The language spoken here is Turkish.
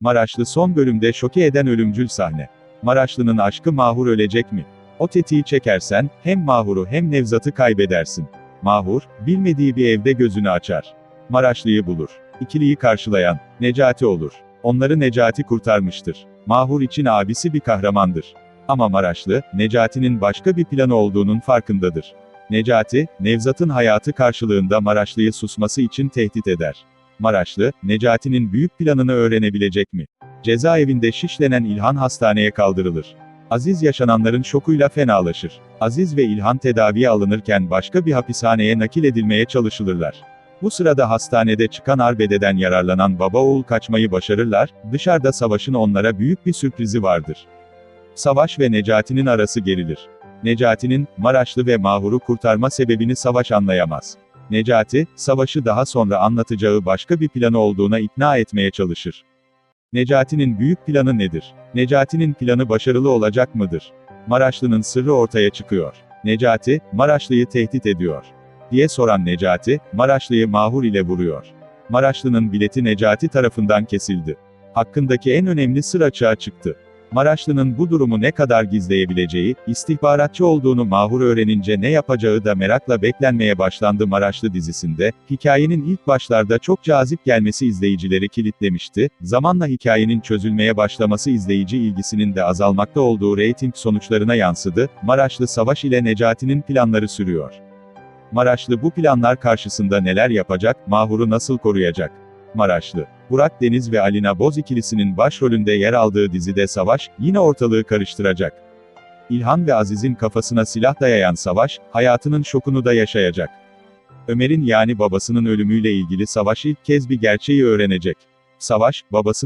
Maraşlı son bölümde şoke eden ölümcül sahne. Maraşlı'nın aşkı Mahur ölecek mi? O tetiği çekersen, hem Mahur'u hem Nevzat'ı kaybedersin. Mahur, bilmediği bir evde gözünü açar. Maraşlı'yı bulur. İkiliyi karşılayan, Necati olur. Onları Necati kurtarmıştır. Mahur için abisi bir kahramandır. Ama Maraşlı, Necati'nin başka bir planı olduğunun farkındadır. Necati, Nevzat'ın hayatı karşılığında Maraşlı'yı susması için tehdit eder. Maraşlı, Necati'nin büyük planını öğrenebilecek mi? Cezaevinde şişlenen İlhan hastaneye kaldırılır. Aziz yaşananların şokuyla fenalaşır. Aziz ve İlhan tedaviye alınırken başka bir hapishaneye nakil edilmeye çalışılırlar. Bu sırada hastanede çıkan arbededen yararlanan baba oğul kaçmayı başarırlar, dışarıda Savaş'ın onlara büyük bir sürprizi vardır. Savaş ve Necati'nin arası gerilir. Necati'nin, Maraşlı ve Mahur'u kurtarma sebebini Savaş anlayamaz. Necati, Savaş'ı daha sonra anlatacağı başka bir planı olduğuna ikna etmeye çalışır. Necati'nin büyük planı nedir? Necati'nin planı başarılı olacak mıdır? Maraşlı'nın sırrı ortaya çıkıyor. Necati, Maraşlı'yı tehdit ediyor. Diye soran Necati, Maraşlı'yı Mahur ile vuruyor. Maraşlı'nın bileti Necati tarafından kesildi. Hakkındaki en önemli sır açığa çıktı. Maraşlı'nın bu durumu ne kadar gizleyebileceği, istihbaratçı olduğunu Mahur öğrenince ne yapacağı da merakla beklenmeye başlandı Maraşlı dizisinde, hikayenin ilk başlarda çok cazip gelmesi izleyicileri kilitlemişti, zamanla hikayenin çözülmeye başlaması izleyici ilgisinin de azalmakta olduğu reyting sonuçlarına yansıdı, Maraşlı Savaş ile Necati'nin planları sürüyor. Maraşlı bu planlar karşısında neler yapacak, Mahur'u nasıl koruyacak? Maraşlı. Burak Deniz ve Alina Boz ikilisinin başrolünde yer aldığı dizide Savaş, yine ortalığı karıştıracak. İlhan ve Aziz'in kafasına silah dayayan Savaş, hayatının şokunu da yaşayacak. Ömer'in yani babasının ölümüyle ilgili Savaş ilk kez bir gerçeği öğrenecek. Savaş, babasının